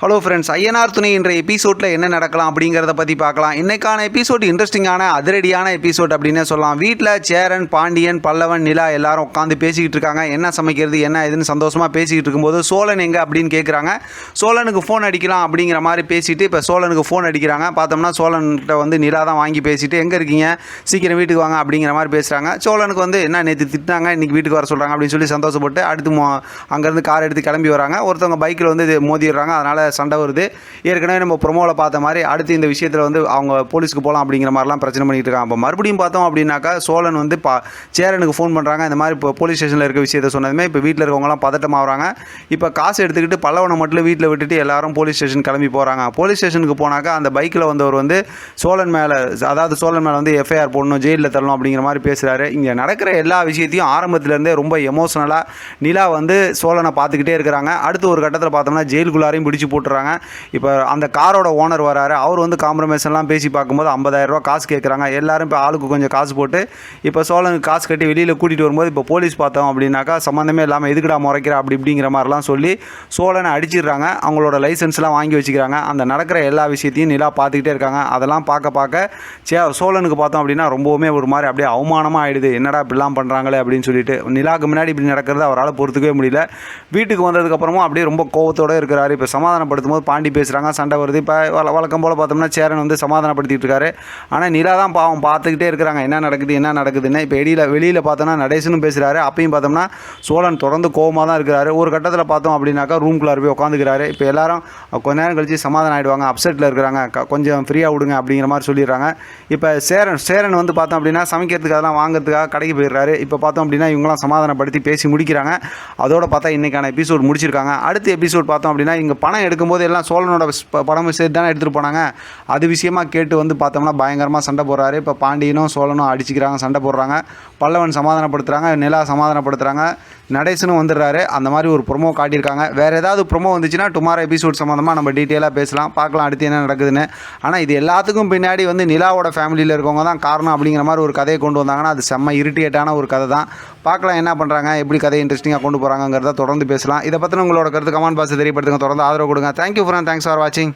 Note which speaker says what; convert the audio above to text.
Speaker 1: Hello friends INR துணை என்ற எபிசோடில் என்ன நடக்கலாம் அப்படிங்கிறத பற்றி பார்க்கலாம். இன்றைக்கான எபிசோட் இன்ட்ரெஸ்டிங்கான அதிரடியான எபிசோட் அப்படின்னே சொல்லலாம். வீட்டில் சேரன் பாண்டியன் பல்லவன் நிலா எல்லாரும் உட்காந்து பேசிக்கிட்டு இருக்காங்க. என்ன சமைக்கிறது என்ன இதுன்னு சந்தோஷமாக பேசிக்கிட்டு இருக்கும்போது சோழன் எங்கே அப்படின்னு கேட்குறாங்க சோழனுக்கு ஃபோன் அடிக்கலாம் அப்படிங்கிற மாதிரி பேசிட்டு இப்போ சோழனுக்கு ஃபோன் அடிக்கிறாங்க. பார்த்தோம்னா சோழன்கிட்ட வந்து நிலா தான் வாங்கி பேசிட்டு எங்கே இருக்கீங்க? சீக்கிரம் வீட்டுக்கு வாங்க அப்படிங்கிற மாதிரி பேசுகிறாங்க சோழனுக்கு வந்து என்ன நேற்று திட்டினாங்க? இன்றைக்கி வீட்டுக்கு வர சொல்கிறாங்க அப்படின்னு சொல்லி சந்தோஷப்பட்டு அடுத்து மோ அங்கேருந்து கார் எடுத்து கிளம்பி வராங்க. ஒருத்தவங்க பைக்கில் வந்து மோதிடுறாங்க. அதனால் சண்டை வருது. ஏற்கனவே நம்ம ப்ரொமோவில் பார்த்த மாதிரி அடுத்து இந்த விஷயத்தில் வந்து அவங்க போலீஸ்க்கு போகலாம் அப்படிங்கிற மாதிரிலாம் பிரச்சனை பண்ணிட்டு இருக்காங்க. அப்போ மறுபடியும் பார்த்தோம் அப்படின்னாக்கா சோழன் வந்து பா சேரனுக்கு ஃபோன் பண்ணுறாங்க இந்த மாதிரி இப்போ போலீஸ் ஸ்டேஷனில் இருக்க விஷயத்த சொன்னதுமே இப்போ வீட்டில் இருக்கவங்களாம் பதட்டமாகறாங்க. இப்போ காசு எடுத்துக்கிட்டு பல்லவனை மட்டும் வீட்டில் விட்டுட்டு எல்லாரும் போலீஸ் ஸ்டேஷன் கிளம்பி போகிறாங்க போலீஸ் ஸ்டேஷனுக்கு போனாக்கா அந்த பைக்கில் வந்தவர் வந்து சோழன் மேலே அதாவது சோழன் மேலே வந்து எஃப்ஐஆர் போடணும் ஜெயிலில் தள்ளணும் அப்படிங்கிற மாதிரி பேசுகிறாரு இங்கே நடக்கிற எல்லா விஷயத்தையும் ஆரம்பத்துலேருந்தே ரொம்ப எமோஷனலாக நிலா வந்து சோழனை பார்த்துக்கிட்டே இருக்கிறாங்க. அடுத்து ஒரு கட்டத்தில் பார்த்தோம்னா ஜெயிலுக்குள்ளாரையும் பிடிச்சி போட்டுறாங்க. இப்போ அந்த காரோட ஓனர் வராரு. அவர் வந்து காம்ப்ரமைஸ் எல்லாம் பேசி பார்க்கும்போது 50000 ரூபா காசு கேட்குறாங்க. எல்லாரும் இப்போ ஆளுக்கு கொஞ்சம் காசு போட்டு இப்போ சோழனுக்கு காசு கட்டி வெளியில் கூட்டிகிட்டு வரும்போது இப்போ போலீஸ் பார்த்தோம் அப்படின்னாக்கா சம்மந்தமே இல்லாமல் எதுக்குடா முறைக்கிற அப்படி இப்படிங்கிற மாதிரிலாம் சொல்லி சோழனை அடிச்சிடுறாங்க. அவங்களோட லைசன்ஸ்லாம் வாங்கி வச்சுக்கிறாங்க. அந்த நடக்கிற எல்லா விஷயத்தையும் நிலா பார்த்துக்கிட்டே இருக்காங்க. அதெல்லாம் பார்க்க பார்க்க சே சோழனுக்கு பார்த்தோம் அப்படின்னா ரொம்பவுமே ஒரு மாதிரி அப்படியே அவமானமாக ஆயிடுது. என்னடா இப்படிலாம் பண்ணுறாங்களே அப்படின்னு சொல்லிட்டு. நிலாவுக்கு முன்னாடி இப்படி நடக்கிறது அவரால் பொறுத்துக்கவே முடியல. வீட்டுக்கு வந்ததுக்கப்புறமும் அப்படியே ரொம்ப கோவத்தோடு இருக்கிறாரு. இப்போ சமாதானப்படுத்தும் போது பாண்டி பேசுகிறாங்க சண்டை வருது. இப்போ வழக்கம் போல் பார்த்தோம்னா சேரன் வந்து சமாதானப்படுத்திட்டு இருக்காரு. ஆனால் நிலா தான் பாவம் பார்த்துக்கிட்டே இருக்கிறாங்க. என்ன நடக்குது என்ன நடக்குதுன்னு இப்போ வெளியில் வெளியில் பார்த்தோம்னா நடேசனும் பேசுகிறாரு அப்பயும் பார்த்தோம்னா சோழன் தொடர்ந்து கோபமாக தான் இருக்கிறாரு. ஒரு கட்டத்தில் பார்த்தோம் அப்படின்னாக்கா ரூம்குள்ளார் போய் உட்காந்துக்கிறாரு இப்போ எல்லாரும் கொஞ்ச நேரம் கழிச்சு சமாதானம் ஆகிடுவாங்க அப்செட்டில் இருக்கிறாங்க. கொஞ்சம் ஃப்ரீயாக விடுங்க அப்படிங்கிற மாதிரி சொல்லிடுறாங்க. இப்போ சேரன் சேரன் வந்து பார்த்தோம் அப்படின்னா சமைக்கிறதுக்கு அதெல்லாம் வாங்குறதுக்காக கடைக்கு போயிடுறாரு. இப்போ பார்த்தோம் அப்படின்னா இவங்களாம் சமாதானப்படுத்தி பேசி முடிக்கிறாங்க. அதோட பார்த்தா இன்றைக்கான எபிசோட் முடிச்சிருக்காங்க. அடுத்த எபிசோட் பார்த்தோம் அப்படின்னா இங்கே பணம் இருக்கும்போது எல்லாம் சோழனோட படம் சேர்த்து தானே எடுத்துகிட்டு போனாங்க. அது விஷயமா கேட்டு வந்து பார்த்தோம்னா பயங்கரமாக சண்டை போடுறாரு. இப்போ பாண்டியனும் சோழனும் அடிச்சுக்கிறாங்க சண்டை போடுறாங்க. பல்லவன் சமாதானப்படுத்துகிறாங்க நிலா சமாதானப்படுத்துகிறாங்க நடேசனும் வந்துடுறாரு. அந்த மாதிரி ஒரு ப்ரொமோ காட்டியிருக்காங்க. வேறு ஏதாவது ப்ரொமோ வந்துச்சுன்னா டுமாரோ எபிசோட் சம்மந்தமாக நம்ம டீட்டெயிலாக பேசலாம். பார்க்கலாம் அடுத்து என்ன நடக்குதுன்னு. ஆனால் இது எல்லாத்துக்கும் பின்னாடி வந்து நிலாவோட ஃபேமிலியில் இருக்கவங்க தான் காரணம் அப்படிங்கிற மாதிரி ஒரு கதையை கொண்டு வந்தாங்கன்னா அது செம்ம இரிட்டேட்டான ஒரு கதை தான். பார்க்கலாம் என்ன பண்ணுறாங்க எப்படி கதையை இன்ட்ரெஸ்டிங்காக கொண்டு போகிறாங்கிறத தொடர்ந்து பேசலாம். இதை பற்றின உங்களோட கருத்து கமெண்ட் பாக்ஸ் தெரியப்படுத்துங்க. தொடர்ந்து ஆதரவு கொடுங்க. தேங்க்யூ ஃப்ரெண்ட் தேங்க்ஸ் ஃபார் வாட்சிங்